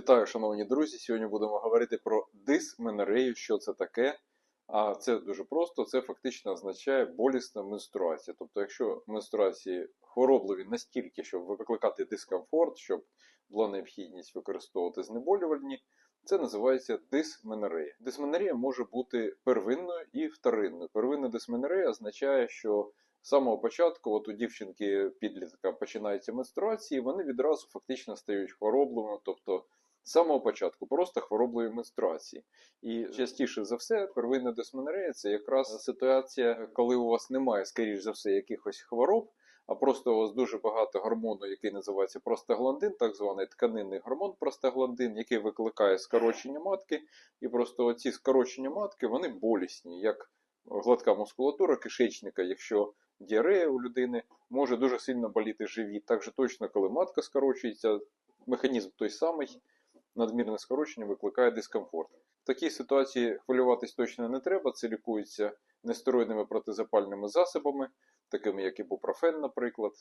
Вітаю, шановні друзі! Сьогодні будемо говорити про дисменорею, що це таке. А це дуже просто, це фактично означає болісна менструація. Тобто, якщо менструації хворобливі настільки, щоб викликати дискомфорт, щоб була необхідність використовувати знеболювальні, це називається дисменорея. Дисменорея може бути первинною і вторинною. Первинна дисменорея означає, що з самого початку, от у дівчинки підлітка починаються менструації, вони відразу фактично стають хворобливими, тобто з самого початку просто хворобливі менструації. І частіше за все, первинна дисменорея це якраз ситуація, коли у вас немає, скоріш за все, якихось хвороб, а просто у вас дуже багато гормону, який називається простагландин, так званий тканинний гормон простагландин, який викликає скорочення матки. І просто оці скорочення матки вони болісні, як гладка мускулатура кишечника, якщо діарея у людини може дуже сильно боліти живіт. Так же точно, коли матка скорочується, механізм той самий, надмірне скорочення викликає дискомфорт. В такій ситуації хвилюватись точно не треба. Це лікується нестероїдними протизапальними засобами, такими як ібупрофен, наприклад,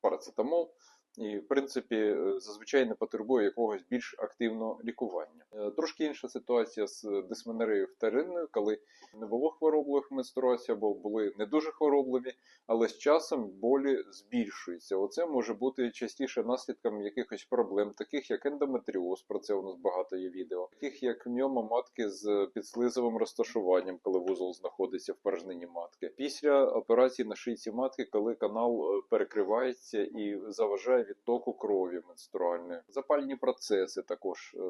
парацетамол. І, в принципі, е, зазвичай не потребує якогось більш активного лікування. Е, Трошки інша ситуація з дисменореєю вторинною, коли не було хворобливих менструацій, або були не дуже хворобливі, але з часом болі збільшуються. Оце може бути частіше наслідком якихось проблем, таких як ендометріоз, про це у нас багато є відео, таких як міома матки з підслизовим розташуванням, коли вузол знаходиться в порожнині матки. Після операції на шийці матки, коли канал е, перекривається і заважає відтоку крові менструальної, запальні процеси також е,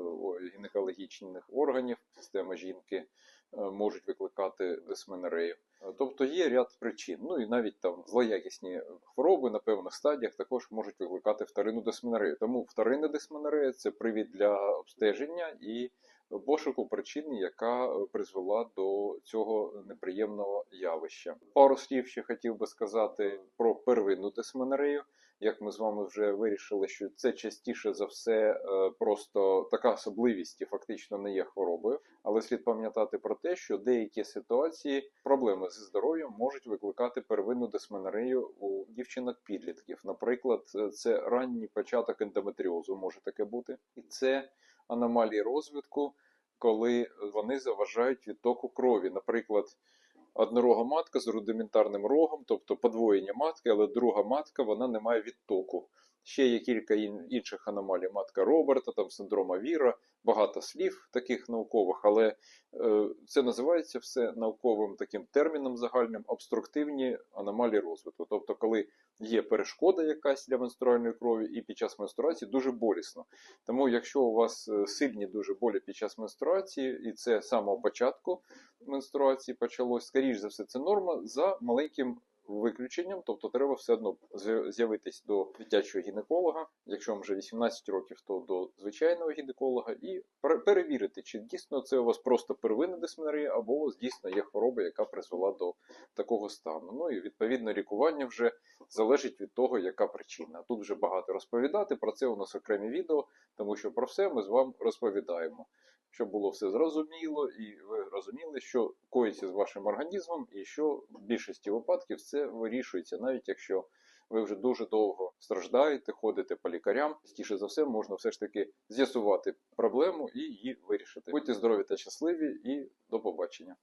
гінекологічних органів системи жінки е, можуть викликати дисменорею. Е, Тобто є ряд причин. Ну і навіть там злоякісні хвороби на певних стадіях також можуть викликати вторинну дисменерею. Тому вторинна дисменерея це привід для обстеження і пошуку причини, яка е, призвела до цього неприємного явища. Пару слів ще хотів би сказати про первинну дисменорею. Як ми з вами вже вирішили, що це частіше за все е, просто така особливість і фактично не є хворобою. Але слід пам'ятати про те, що деякі ситуації проблеми зі здоров'ям можуть викликати первинну дисменорею у дівчинок-підлітків. Наприклад, е, це ранній початок ендометріозу може таке бути, і це аномалії розвитку, коли вони заважають відтоку крові. Наприклад, однорога матка з рудиментарним рогом, тобто подвоєння матки, але друга матка вона не має відтоку. Ще є кілька інших аномалій матка Роберта, там синдрома Віра, багато слів таких наукових, але е, це називається все науковим таким терміном загальним обструктивні аномалії розвитку. Тобто, коли є перешкода якась для менструальної крові, і під час менструації дуже болісно. Тому, якщо у вас е, сильні дуже болі під час менструації, і це з самого початку менструації почалось, скоріш за все, це норма за маленьким виключенням, тобто треба все одно з'явитись до дитячого гінеколога, якщо вам вже 18 років, то до звичайного гінеколога, і пере- перевірити, чи дійсно це у вас просто первинна дисменорія, або у вас дійсно є хвороба, яка призвела до такого стану. Ну і відповідно лікування вже залежить від того, яка причина. Тут вже багато розповідати. Про це у нас окремі відео, тому що про все ми з вами розповідаємо. Щоб було все зрозуміло, і ви розуміли, що коїться з вашим організмом, і що в більшості випадків це вирішується, навіть якщо ви вже дуже довго страждаєте, ходите по лікарям. Стіше за все можна все ж таки з'ясувати проблему і її вирішити. Будьте здорові та щасливі, і до побачення.